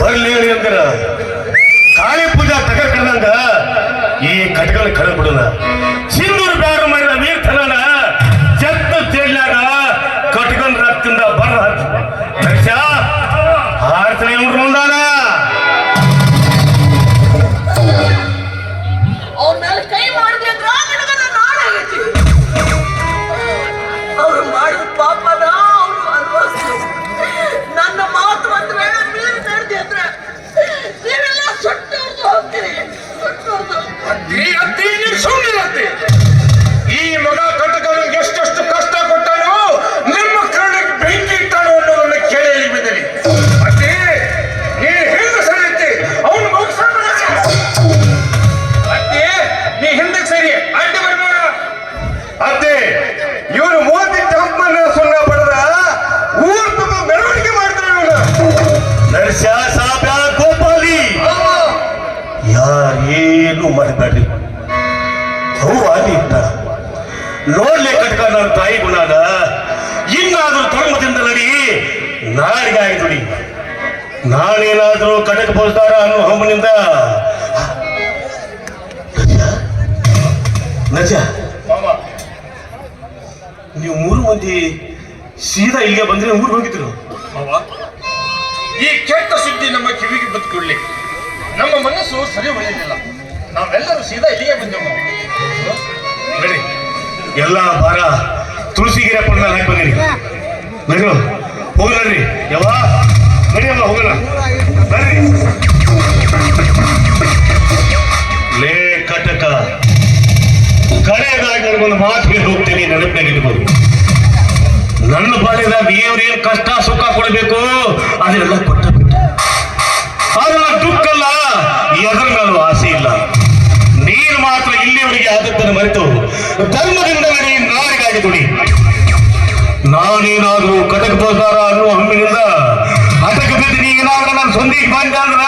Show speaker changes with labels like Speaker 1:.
Speaker 1: வரலையா இருக்கிறா ಏನು ಮಾಡಿದ್ದಾರೆ ಹೂವು ಅಲ್ಲಿ ಕಟ್ಕ ನನ್ನ ತಾಯಿ ಗುಣಾದ ಇನ್ನಾದ್ರೂ ಧರ್ಮದಿಂದ ನಡಿ ನಾಳೆಗೆ ಆಗಿ ನೋಡಿ ನಾಳೇನಾದ್ರೂ ಕಡಕ್ ಬೋಲ್ತಾರ ಅನ್ನೋ ಹಮ್ಮನಿಂದ ನಜ ನೀವು ಮೂರು ಮಂದಿ ಸೀದಾ ಇಲ್ಲಿಗೆ ಬಂದ್ರೆ ಊರು ಹೋಗಿದ್ರು.
Speaker 2: ಈ ಕೆಟ್ಟ ಸುದ್ದಿ ನಮ್ಮ ಕಿವಿಗೆ ಬಂದ್ಕೊಳ್ಳಿ ನಮ್ಮ ಮನಸ್ಸು ಸರಿ ಹೊಳೆಯಲಿಲ್ಲ. ನಾವೆಲ್ಲರೂ ಸೀದಾ ಇಲ್ಲಿಗೆ ಬಂದೆವು
Speaker 1: ನೋಡಿ. ಎಲ್ಲ ಭಾರ ತುಳಸಿಗಿರ ಕೊಂಡ ಹಾಕಿ ಬಂದಿರಿ. ನಡಿ ಹೋಗ್ರಿ ಯಾವ ನಡಿಯಲ್ಲ ಹೋಗಲ್ಲ ಬರ್ರಿ ಲೇ ಕಟಕ. ಕಡೆಯದಾಗಿ ನನಗೊಂದು ಮಾತು ಹೇಳಿ ಹೋಗ್ತೀನಿ, ನೆನಪಿನಾಗ ಇಟ್ಬೋದು ನನ್ನ ಬಾಲ್ಯದಾಗ ದೇವ್ರೇನ್ ಕಷ್ಟ ಸುಖ ಕೊಡಬೇಕು ಅದೆಲ್ಲ ಕೊಟ್ಟ ಬಿಟ್ಟ ಅದನ್ನ ಇಲ್ಲಿಯವರೆಗೆ ಆದದ್ದನ್ನು ಮರೆತು ಧರ್ಮದಿಂದ ನಡಿ ನಾಡಿಗಾಗಿ ದುಡಿ ನಾನೇನಾದ್ರೂ ಕಟಕ ಬೋಸಾರ ಅನ್ನುವ ಹಮ್ಮಿನಿಂದ ಹಟಕ ಬಿದ್ದು ನೀನಾದ್ರೂ ನನ್ನ ಸೊಂದಿಗೆ ಬಂದ ಅಂದ್ರ